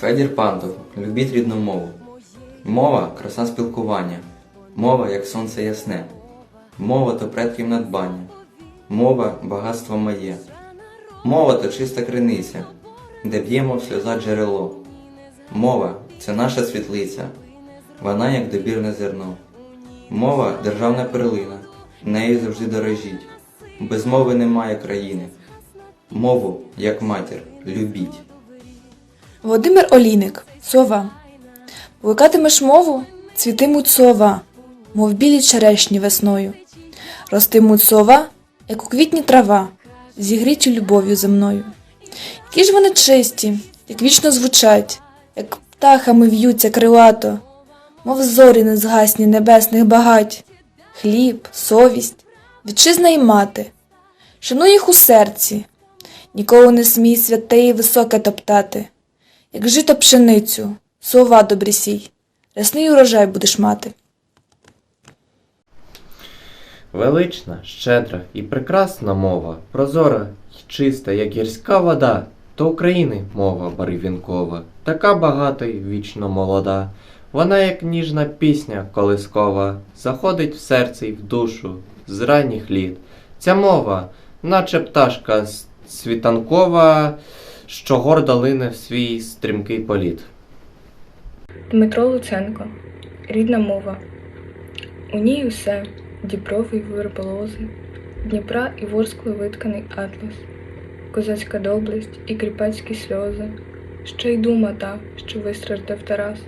Федір Пандов, любіть рідну мову. Мова краса спілкування. Мова як сонце ясне. Мова то предків надбання. Мова багатство моє. Мова то чиста криниця, де б'ємо в сльоза джерело. Мова це наша світлиця, вона як добірне зерно. Мова державна перлина, нею завжди дорожіть. Без мови немає країни. Мову, як матір, любіть. Володимир Олійник, сова. Плекатимеш мову, цвітимуть сова, мов білі черешні весною. Ростимуть сова, як у квітні трава, зігріті любов'ю земною. Які ж вони чисті, як вічно звучать, як птахами в'ються крилато, мов зорі незгасні небесних багать, хліб, совість, вітчизна і мати. Шануй їх у серці, ніколи не смій святе і високе топтати. Як жито пшеницю, сова добрі сій, рясний урожай будеш мати. Велична, щедра і прекрасна мова, прозора й чиста, як гірська вода, то України мова барвінкова, така багата й вічно молода. Вона, як ніжна пісня колискова, заходить в серце й в душу з ранніх літ. Ця мова, наче пташка світанкова, що гордо лине в свій стрімкий політ. Дмитро Луценко. Рідна мова. У ній усе дібровий верболози, Дніпра і ворскло витканий атлас, козацька доблесть і кріпацькі сльози, ще й дума та, що вистраждав Тарас,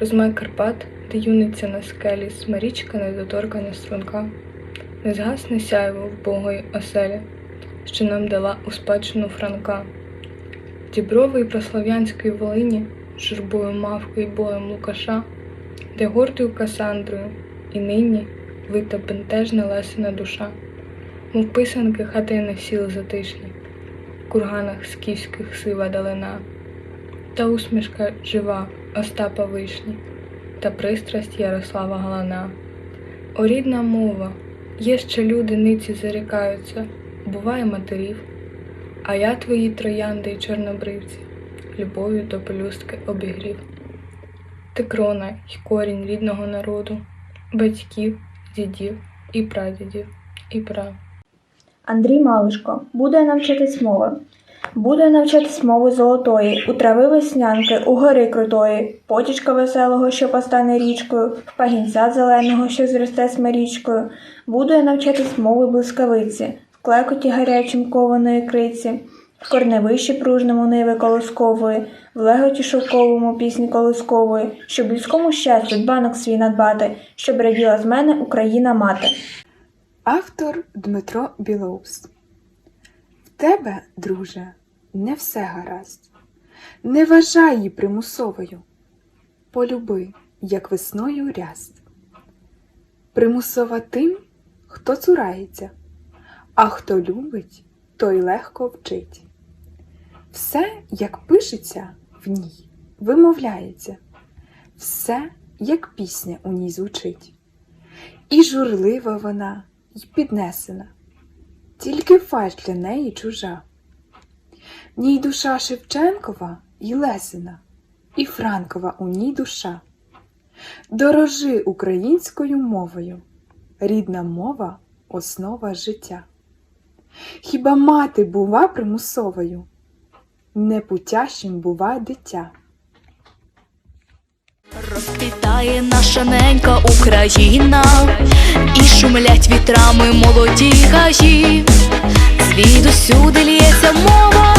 розмай Карпат, де юниця на скелі, смирічка недоторкана струнка, не згасне сяйво в богої оселі, що нам дала у спадщину Франка. Дібровий прослав'янської Волині, журбою мавки й боєм Лукаша, де гордою Касандрою, і нині вита бентежна лесена душа, мов писанки хатини сіл затишні, в курганах скіфських сива далина, та усмішка жива Остапа Вишні, та пристрасть Ярослава Галана. О рідна мова, є ще люди ниці зарікаються, буває матерів, а я твої троянди й чорнобривці, любов'ю до пелюстки обігрів. Ти крона й корінь рідного народу, батьків, дідів і прадідів, і прав. Андрій Малишко буде навчатись мови. Буде навчатись мови золотої, у трави веснянки, у гори крутої, потічка веселого, що постане річкою, пагінця зеленого, що зросте смирічкою. Буде навчатись мови блискавиці, клекоті гарячим кованої криці, в корневищі пружному ниви колоскової, в леготі шовковому пісні колоскової, щоб людському щастю дбанок свій надбати, щоб раділа з мене Україна мати. Автор Дмитро Білоус. В тебе, друже, не все гаразд. Не вважай її примусовою. Полюби, як весною ряст. Примусова тим, хто цурається, а хто любить, той легко вчить. Все, як пишеться в ній, вимовляється, все, як пісня у ній звучить. І журлива вона, й піднесена, тільки фальш для неї чужа. В ній душа Шевченкова й Лесина, і Франкова у ній душа. Дорожи українською мовою, рідна мова основа життя. Хіба мати бува примусовою? непутящим бува дитя. Розквітає наша ненька Україна, і шумлять вітрами молоді гаї. Звідусюди лється мова